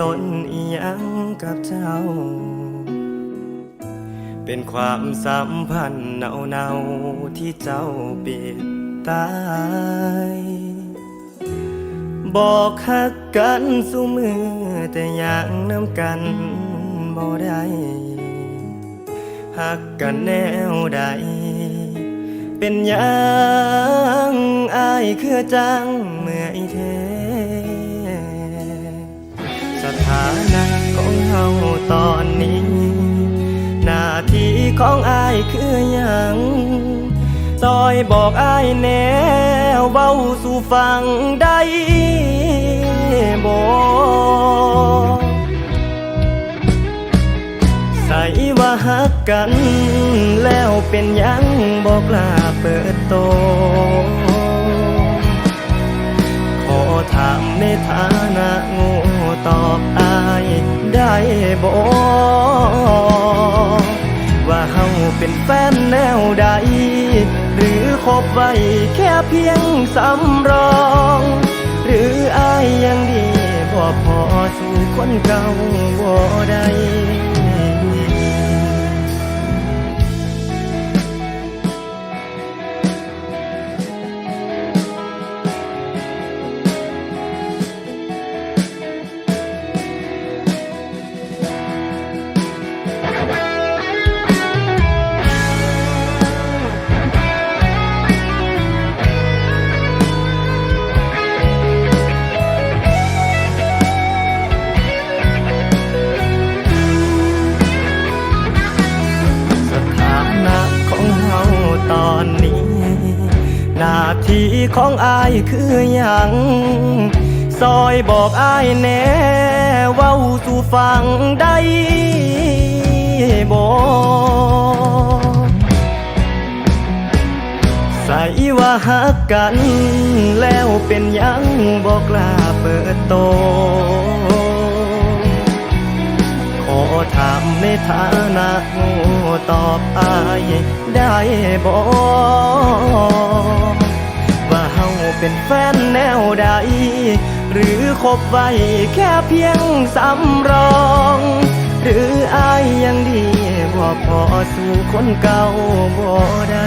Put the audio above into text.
ตนอียังกับเจ้า เป็นความสัมพันธ์เนาเนาที่เจ้าเปิดตาย บอกฮักกันสู้มือแต่อย่างน้ำกันบ่ได้ฮักกันแนวใด เป็นยางอายเคือจัง ถานะของเฮาตอนนี้ หน้าที่ของอายคือหยังซอยบอกอายแนวเว้าสู่ฟังได้บ่ใส่ว่าฮักกัน แล้วเป็นยังบอกลาเปิดโต ขอถามในฐาน บ่ว่าเฮาเป็นแฟนแนวใด หรือคบไว้แค่เพียงสำรอง หรืออายยังดีบ่พอสู่คนเก่าบ่ได้ หน้าที่ของอายคือหยังซอยบอกอายแน่เว้าสู่ฟังได้บ่ใส่ว่าฮักกัน แล้วเป็นยังบอกลาเปิดโต ถามในฐานะงูตอบอายได้บ่ว่าเฮาเป็นแฟนแนวใด หรือคบไว้แค่เพียงสำรอง หรืออายยังดีบ่พอสู่คนเก่าบ่ได้